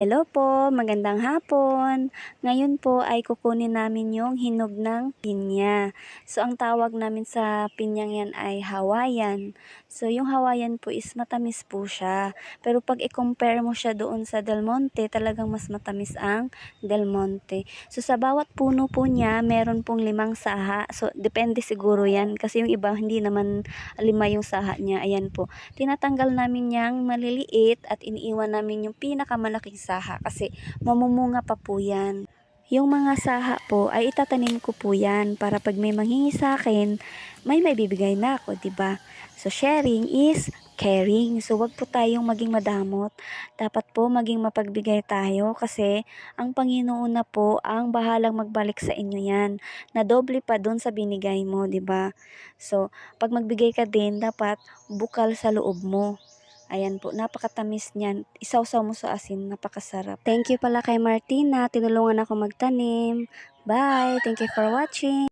Hello po, magandang hapon. Ngayon po ay kukunin namin yung hinog ng pinya. So ang tawag namin sa pinyang yan ay Hawaiian. So yung Hawaiian po is matamis po siya. Pero pag i-compare mo siya doon sa Del Monte, talagang mas matamis ang Del Monte. So sa bawat puno po niya, meron pong limang saha. So depende siguro yan kasi yung iba hindi naman lima yung saha niya. Ayan po. Tinatanggal namin yung maliliit at iniiwan namin yung pinakamalaking saha kasi mamumunga pa po yan. Yung mga saha po ay itatanim ko po yan para pag may manghingi sa akin, may may bibigay na ako, ba? So sharing is caring. So wag po tayong maging madamot. Dapat po maging mapagbigay tayo kasi ang Panginoon na po ang bahalang magbalik sa inyo yan. Na doble pa doon sa binigay mo, 'di ba? So pag magbigay ka din, dapat bukal sa loob mo. Ayan po, napakatamis niyan. Isawsaw mo sa asin, napakasarap. Thank you pala kay Martina, tinulungan ako magtanim. Bye! Thank you for watching.